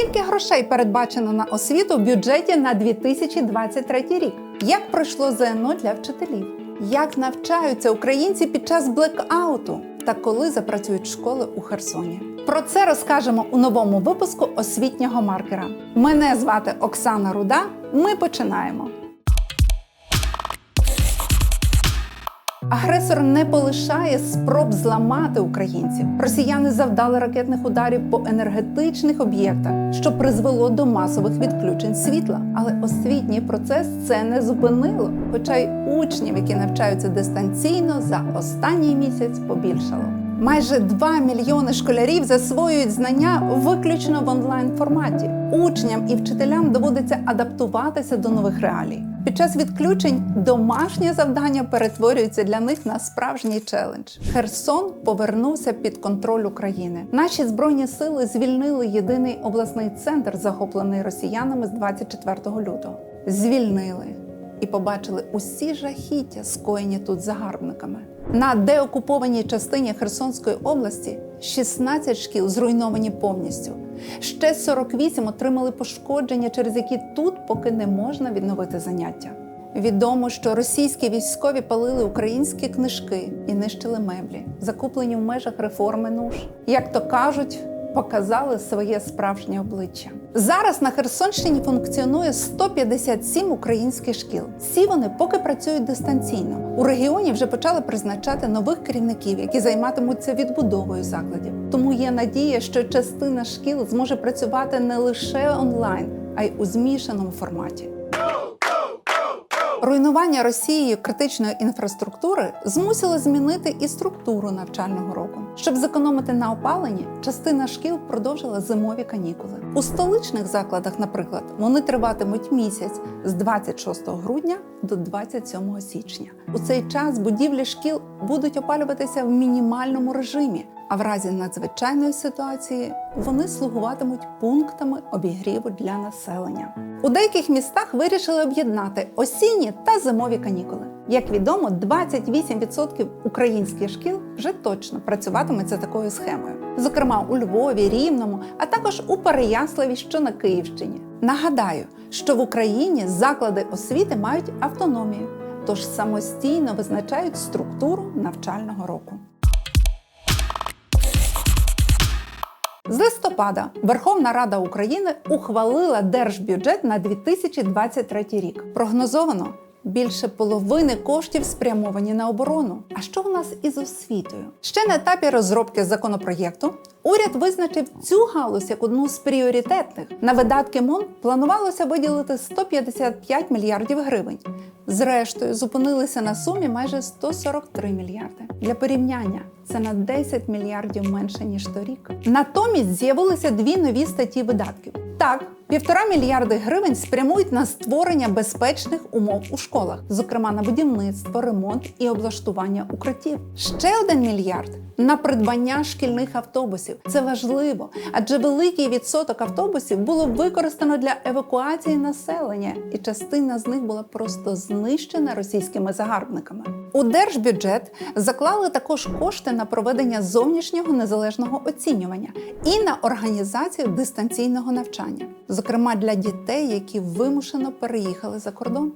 Скільки грошей передбачено на освіту в бюджеті на 2023 рік? Як пройшло ЗНО для вчителів? Як навчаються українці під час блекауту? Та коли запрацюють школи у Херсоні? Про це розкажемо у новому випуску освітнього маркера. Мене звати Оксана Руда. Ми починаємо. Агресор не полишає спроб зламати українців. Росіяни завдали ракетних ударів по енергетичних об'єктах, що призвело до масових відключень світла. Але освітній процес це не зупинило. Хоча й учнів, які навчаються дистанційно, за останній місяць побільшало. Майже 2 мільйони школярів засвоюють знання виключно в онлайн форматі. Учням і вчителям доводиться адаптуватися до нових реалій. Під час відключень домашнє завдання перетворюється для них на справжній челендж. Херсон повернувся під контроль України. Наші збройні сили звільнили єдиний обласний центр, захоплений росіянами з 24 лютого. Звільнили і побачили усі жахіття, скоєні тут загарбниками. На деокупованій частині Херсонської області 16 шкіл зруйновані повністю. Ще 48 отримали пошкодження, через які тут поки не можна відновити заняття. Відомо, що російські військові палили українські книжки і нищили меблі, закуплені в межах реформи Нуж, Як то кажуть, показали своє справжнє обличчя. Зараз на Херсонщині функціонує 157 українських шкіл. Всі вони поки працюють дистанційно. У регіоні вже почали призначати нових керівників, які займатимуться відбудовою закладів. Тому є надія, що частина шкіл зможе працювати не лише онлайн, а й у змішаному форматі. Руйнування Росією критичної інфраструктури змусило змінити і структуру навчального року. Щоб зекономити на опаленні, частина шкіл продовжила зимові канікули. У столичних закладах, наприклад, вони триватимуть місяць з 26 грудня до 27 січня. У цей час будівлі шкіл будуть опалюватися в мінімальному режимі. А в разі надзвичайної ситуації вони слугуватимуть пунктами обігріву для населення. У деяких містах вирішили об'єднати осінні та зимові канікули. Як відомо, 28% українських шкіл вже точно працюватимуть за такою схемою, зокрема у Львові, Рівному, а також у Переяславі, що на Київщині. Нагадаю, що в Україні заклади освіти мають автономію, тож самостійно визначають структуру навчального року. З листопада Верховна Рада України ухвалила держбюджет на 2023 рік. Прогнозовано більше половини коштів спрямовані на оборону. А що в нас із освітою? Ще на етапі розробки законопроєкту уряд визначив цю галузь як одну з пріоритетних. На видатки МОН планувалося виділити 155 мільярдів гривень. Зрештою, зупинилися на сумі майже 143 мільярди. Для порівняння це на 10 мільярдів менше ніж торік. Натомість з'явилися дві нові статті видатків. Так, півтора мільярди гривень спрямують на створення безпечних умов у школах, зокрема на будівництво, ремонт і облаштування укриттів. Ще один мільярд на придбання шкільних автобусів. Це важливо, адже великий відсоток автобусів було використано для евакуації населення, і частина з них була просто знищена російськими загарбниками. У держбюджет заклали також кошти на проведення зовнішнього незалежного оцінювання і на організацію дистанційного навчання, зокрема для дітей, які вимушено переїхали за кордон.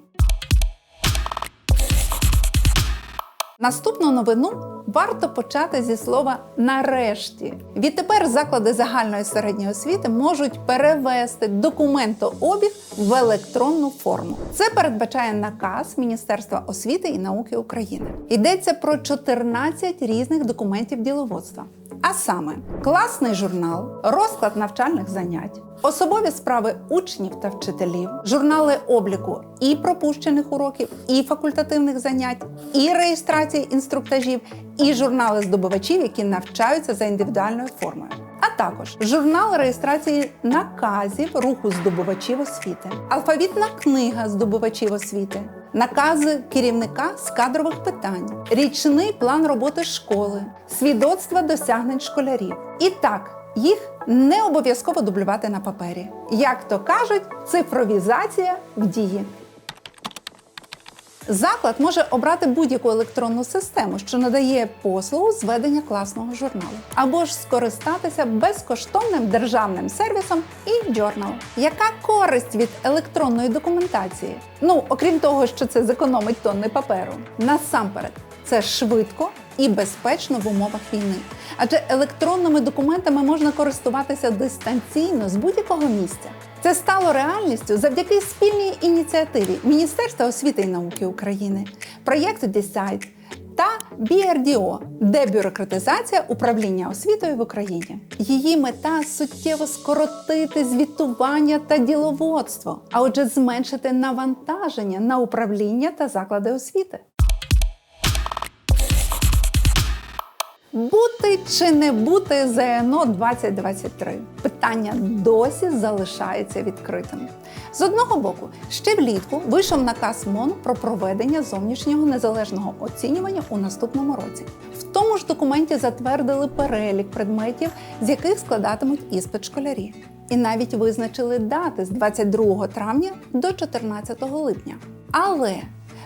Наступну новину варто почати зі слова нарешті. Відтепер заклади загальної середньої освіти можуть перевести документообіг в електронну форму. Це передбачає наказ Міністерства освіти і науки України. Йдеться про 14 різних документів діловодства. А саме класний журнал, розклад навчальних занять, особові справи учнів та вчителів, журнали обліку і пропущених уроків, і факультативних занять, і реєстрації інструктажів, і журнали здобувачів, які навчаються за індивідуальною формою. А також журнал реєстрації наказів руху здобувачів освіти, алфавітна книга здобувачів освіти, накази керівника з кадрових питань, річний план роботи школи, свідоцтва досягнень школярів. І так, їх не обов'язково дублювати на папері. Як то кажуть, цифровізація в дії. Заклад може обрати будь-яку електронну систему, що надає послугу зведення класного журналу, або ж скористатися безкоштовним державним сервісом e-Journal. Яка користь від електронної документації? Ну, окрім того, що це зекономить тонни паперу. Насамперед, це швидко і безпечно в умовах війни. Адже електронними документами можна користуватися дистанційно з будь-якого місця. Це стало реальністю завдяки спільній ініціативі Міністерства освіти і науки України, проєкту Decide та BRDO – дебюрократизація управління освітою в Україні. Її мета суттєво скоротити звітування та діловодство, а отже, зменшити навантаження на управління та заклади освіти. Бути чи не бути ЗНО 2023? Питання досі залишається відкритим. З одного боку, ще влітку вийшов наказ МОН про проведення зовнішнього незалежного оцінювання у наступному році. В тому ж документі затвердили перелік предметів, з яких складатимуть іспит школярі. І навіть визначили дати з 22 травня до 14 липня. Але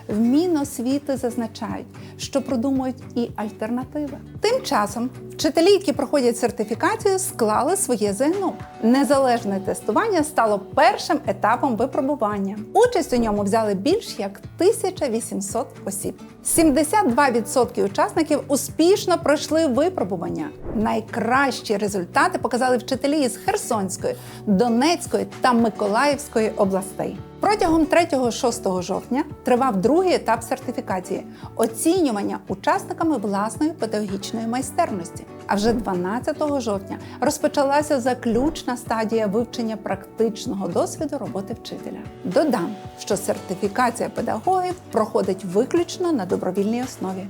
в Міносвіти зазначають, що продумують і альтернативи. Тим часом вчителі, які проходять сертифікацію, склали своє ЗНО. Незалежне тестування стало першим етапом випробування. Участь у ньому взяли більш як 1800 осіб. 72% учасників успішно пройшли випробування. Найкращі результати показали вчителі із Херсонської, Донецької та Миколаївської областей. Протягом 3-6 жовтня тривав другий етап сертифікації оцінювання учасниками власної педагогічної майстерності. А вже 12 жовтня розпочалася заключна стадія вивчення практичного досвіду роботи вчителя. Додам, що сертифікація педагогів проходить виключно на добровільній основі.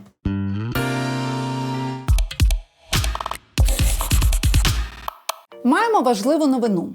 Маємо важливу новину.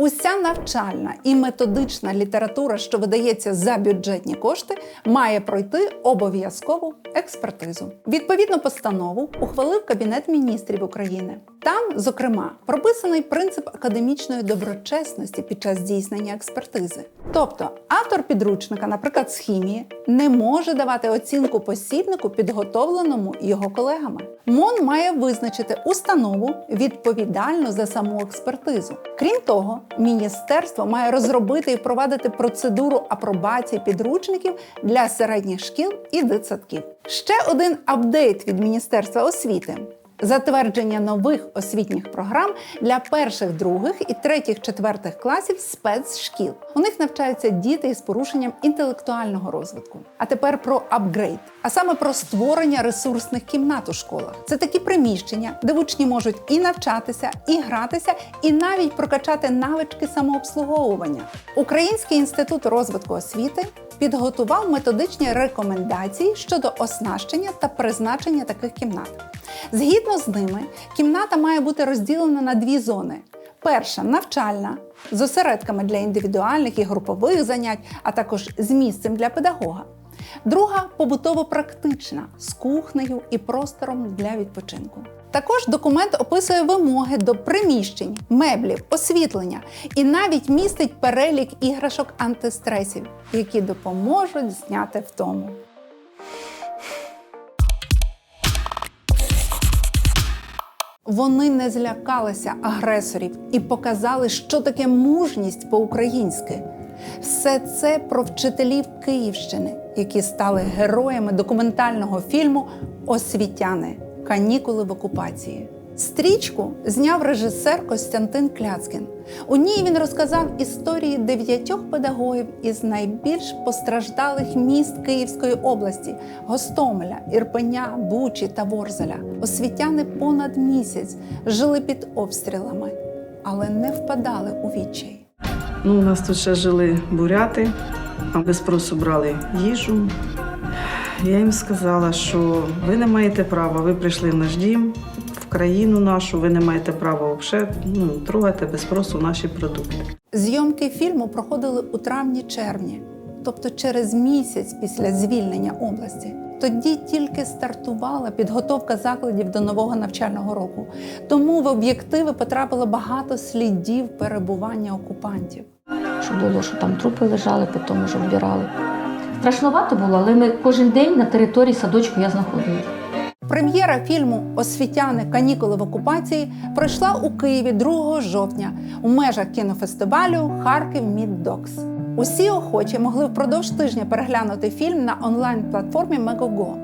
Уся навчальна і методична література, що видається за бюджетні кошти, має пройти обов'язкову експертизу. Відповідну постанову ухвалив Кабінет міністрів України. Там, зокрема, прописаний принцип академічної доброчесності під час здійснення експертизи. Тобто, автор підручника, наприклад, з хімії, не може давати оцінку посібнику, підготовленому його колегами. МОН має визначити установу відповідальну за саму експертизу. Крім того, міністерство має розробити і впровадити процедуру апробації підручників для середніх шкіл і дитсадків. Ще один апдейт від Міністерства освіти. Затвердження нових освітніх програм для перших, других і третіх, четвертих класів спецшкіл. У них навчаються діти із порушенням інтелектуального розвитку. А тепер про апгрейд, а саме про створення ресурсних кімнат у школах. Це такі приміщення, де учні можуть і навчатися, і гратися, і навіть прокачати навички самообслуговування. Український інститут розвитку освіти підготував методичні рекомендації щодо оснащення та призначення таких кімнат. Згідно з ними, кімната має бути розділена на дві зони. Перша навчальна з осередками для індивідуальних і групових занять, а також з місцем для педагога. Друга побутово-практична з кухнею і простором для відпочинку. Також документ описує вимоги до приміщень, меблів, освітлення і навіть містить перелік іграшок антистресів, які допоможуть зняти втому. Вони не злякалися агресорів і показали, що таке мужність по-українськи. Все це про вчителів Київщини, які стали героями документального фільму Освітяни канікули в окупації. Стрічку зняв режисер Костянтин Кляцкін. У ній він розказав історії дев'ятьох педагогів із найбільш постраждалих міст Київської області Гостомеля, Ірпеня, Бучі та Ворзеля. Освітяни понад місяць жили під обстрілами, але не впадали у відчай. Ну, у нас тут ще жили буряти, а без спросу брали їжу. Я їм сказала, що ви не маєте права, ви прийшли в наш дім, країну нашу, ви не маєте права взагалі ну, трогати без спросу наші продукти. Зйомки фільму проходили у травні-червні, тобто через місяць після звільнення області. Тоді тільки стартувала підготовка закладів до нового навчального року. Тому в об'єктиви потрапило багато слідів перебування окупантів. Що було, що там трупи лежали, потім вже вбирали. Страшновато було, але ми кожен день на території садочку я знаходилась. Прем'єра фільму Освітяни канікули в окупації пройшла у Києві 2 жовтня у межах кінофестивалю Харків Міддокс. Усі охочі могли впродовж тижня переглянути фільм на онлайн-платформі Megogo.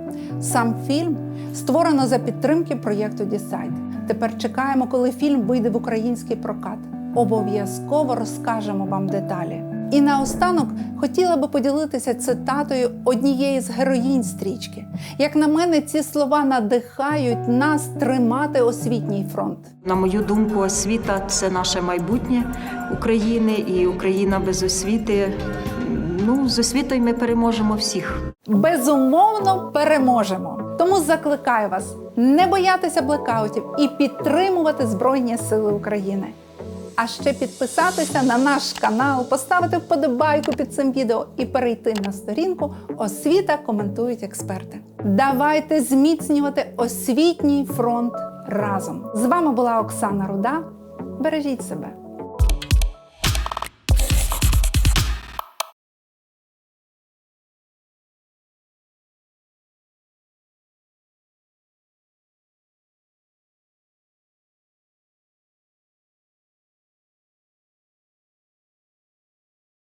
Сам фільм створено за підтримки проєкту Дісайд. Тепер чекаємо, коли фільм вийде в український прокат. Обов'язково розкажемо вам деталі. І наостанок хотіла би поділитися цитатою однієї з героїнь стрічки. Як на мене, ці слова надихають нас тримати освітній фронт. На мою думку, освіта це наше майбутнє України, і Україна без освіти. Ну, з освітою ми переможемо всіх. Безумовно переможемо. Тому закликаю вас не боятися блекаутів і підтримувати Збройні Сили України. А ще підписатися на наш канал, поставити вподобайку під цим відео і перейти на сторінку Освіта коментують експерти. Давайте зміцнювати освітній фронт разом. З вами була Оксана Руда. Бережіть себе.